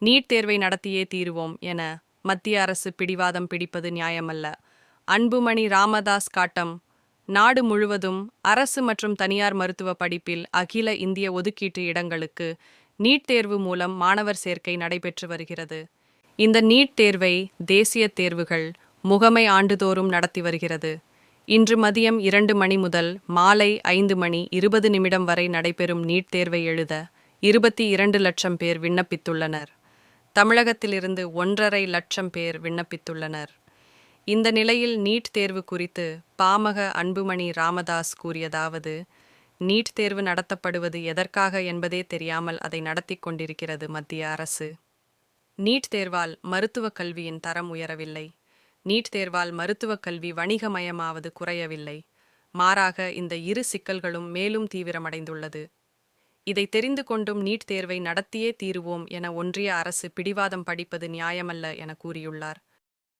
NEET தேர்வை நடத்தியே தீருவோம் என மத்திய அரசு பிடிவாதம் பிடிப்பது நியாயமல்ல. அன்புமணி ராமதாஸ் காட்டம். நாடு முழுவதும் அரசு மற்றும் தனியார் மருத்துவ படிப்பில் அகில இந்திய ஒதுக்கீட்டு இடங்களுக்கு நீட் தேர்வு மூலம் மாணவர் சேர்க்கை நடைபெற்று வருகிறது. இந்த நீட் தேர்வை தேசிய தேர்வுகள் முகமை ஆண்டுதோறும் நடத்தி வருகிறது. இன்று மதியம் இரண்டு மணி முதல் மாலை ஐந்து மணி இருபது நிமிடம் வரை நடைபெறும் நீட் தேர்வை எழுத இருபத்தி இரண்டு லட்சம் பேர் விண்ணப்பித்துள்ளனர். தமிழகத்திலிருந்து ஒன்றரை லட்சம் பேர் விண்ணப்பித்துள்ளனர். இந்த நிலையில் நீட் தேர்வு குறித்து பாமக அன்புமணி ராமதாஸ் கூறியதாவது நீட் தேர்வு நடத்தப்படுவது எதற்காக என்பதே தெரியாமல் அதை நடத்தி கொண்டிருக்கிறது மத்திய அரசு. நீட் தேர்வால் மருத்துவக் கல்வியின் தரம் உயரவில்லை. நீட் தேர்வால் மருத்துவக் கல்வி வணிகமயமாவது குறையவில்லை. மாறாக இந்த இரு சிக்கல்களும் மேலும் தீவிரமடைந்துள்ளது. இதை தெரிந்து கொண்டும் நீட் தேர்வை நடத்தியே தீருவோம் என ஒன்றிய அரசு பிடிவாதம் படிப்பது நியாயமல்ல என கூறியுள்ளார்.